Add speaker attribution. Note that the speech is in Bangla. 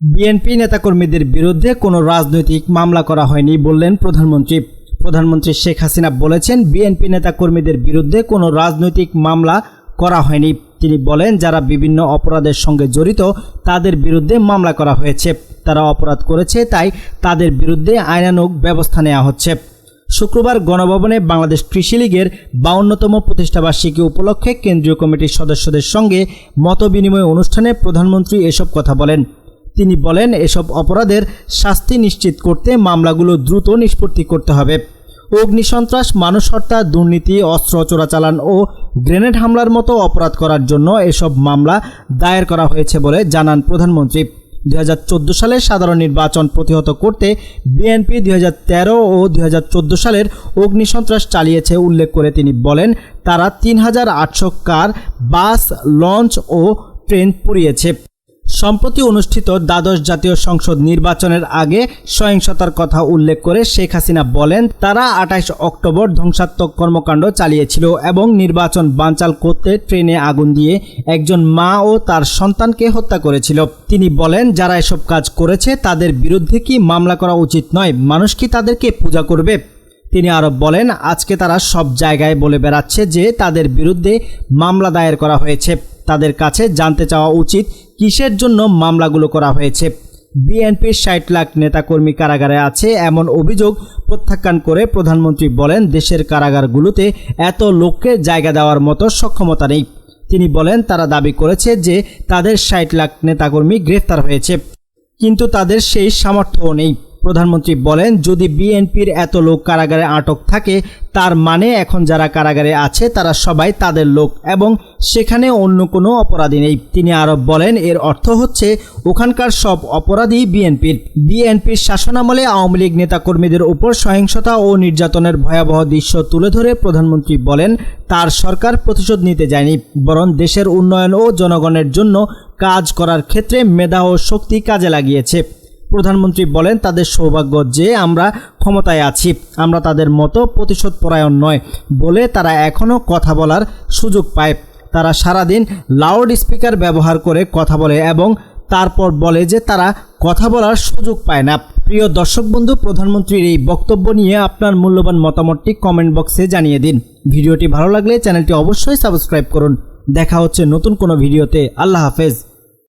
Speaker 1: বিএনপি নেতাকর্মীদের বিরুদ্ধে কোনো রাজনৈতিক মামলা করা হয়নি বললেন প্রধানমন্ত্রী। প্রধানমন্ত্রী শেখ হাসিনা বলেছেন বিএনপি নেতাকর্মীদের বিরুদ্ধে কোনো রাজনৈতিক মামলা করা হয়নি। তিনি বলেন, যারা বিভিন্ন অপরাধের সঙ্গে জড়িত, তাদের বিরুদ্ধে মামলা করা হয়েছে। তারা অপরাধ করেছে, তাই তাদের বিরুদ্ধে আইনানুগ ব্যবস্থা নেওয়া হচ্ছে। শুক্রবার গণভবনে বাংলাদেশ কৃষি লীগের বাউন্নতম প্রতিষ্ঠাবার্ষিকী উপলক্ষে কেন্দ্রীয় কমিটির সদস্যদের সঙ্গে মতবিনিময় অনুষ্ঠানে প্রধানমন্ত্রী এসব কথা বলেন। তিনি বলেন, এসব অপরাধের শাস্তি নিশ্চিত করতে মামলাগুলো দ্রুত নিষ্পত্তি করতে হবে। অগ্নিসন্ত্রাস মানুষ হত্যা, দুর্নীতি, অস্ত্র চোরাচালান ও গ্রেনেড হামলার মতো অপরাধ করার জন্য এসব মামলা দায়ের করা হয়েছে বলে জানান প্রধানমন্ত্রী। দুই সালের সাধারণ নির্বাচন প্রতিহত করতে বিএনপি দুই হাজার তেরো ও দুই হাজার চোদ্দ সালের অগ্নিসন্ত্রাস চালিয়েছে উল্লেখ করে তিনি বলেন, তারা তিন হাজার আটশো কার, বাস, লঞ্চ ও ট্রেন পুড়িয়েছে। সম্প্রতি অনুষ্ঠিত দ্বাদশ জাতীয় সংসদ নির্বাচনের আগে সহিংসতার কথা উল্লেখ করে শেখ হাসিনা বলেন, তারা আঠাইশ অক্টোবর ধ্বংসাত্মক কর্মকাণ্ড চালিয়েছিল এবং নির্বাচন বানচাল করতে ট্রেনে আগুন দিয়ে একজন মা ও তার সন্তানকে হত্যা করেছিল। তিনি বলেন, যারা এসব কাজ করেছে তাদের বিরুদ্ধে কি মামলা করা উচিত নয়, মানুষ কি তাদেরকে পূজা করবে? তিনি আরও বলেন, আজকে তারা সব জায়গায় বলে বেড়াচ্ছে যে তাদের বিরুদ্ধে মামলা দায়ের করা হয়েছে। তাদের কাছে জানতে চাওয়া উচিত কিসের জন্য মামলাগুলো করা হয়েছে। বিএনপির ষাট লাখ নেতাকর্মী কারাগারে আছে এমন অভিযোগ প্রত্যাখ্যান করে প্রধানমন্ত্রী বলেন, দেশের কারাগারগুলোতে এত লোককে জায়গা দেওয়ার মতো সক্ষমতা নেই। তিনি বলেন, তারা দাবি করেছে যে তাদের ষাট লাখ নেতাকর্মী গ্রেফতার হয়েছে, কিন্তু তাদের সেই সামর্থ্যও নেই। প্রধানমন্ত্রী বলেন, যদি বিএনপির এত লোক কারাগারে আটক থাকে, তার মানে এখন যারা কারাগারে আছে, তারা সবাই তাদের লোক এবং সেখানে অন্য কোনো অপরাধী নেই। তিনি আরও বলেন, এর অর্থ হচ্ছে, ওখানকার সব অপরাধী বিএনপির। বিএনপির শাসনামলে আওয়ামী লীগ নেতাকর্মীদের উপর সহিংসতা ও নির্যাতনের ভয়াবহ দৃশ্য তুলে ধরে প্রধানমন্ত্রী বলেন, তার সরকার প্রতিশোধ নিতে যায়নি, বরং দেশের উন্নয়ন ও জনগণের জন্য কাজ করার ক্ষেত্রে মেধা ও শক্তি কাজে লাগিয়েছে। প্রধানমন্ত্রী বলেন, তাদের সৌভাগ্য যে আমরা ক্ষমতায় আছি, আমরা তাদের মতো প্রতিশোধ পরায়ণ নয় বলে তারা এখনও কথা বলার সুযোগ পায়। তারা সারাদিন লাউড স্পিকার ব্যবহার করে কথা বলে এবং তারপর বলে যে তারা কথা বলার সুযোগ পায় না। প্রিয় দর্শক বন্ধু, প্রধানমন্ত্রীর এই বক্তব্য নিয়ে আপনার মূল্যবান মতামতটি কমেন্ট বক্সে জানিয়ে দিন। ভিডিওটি ভালো লাগলে চ্যানেলটি অবশ্যই সাবস্ক্রাইব করুন। দেখা হচ্ছে নতুন কোনো ভিডিওতে। আল্লাহ হাফেজ।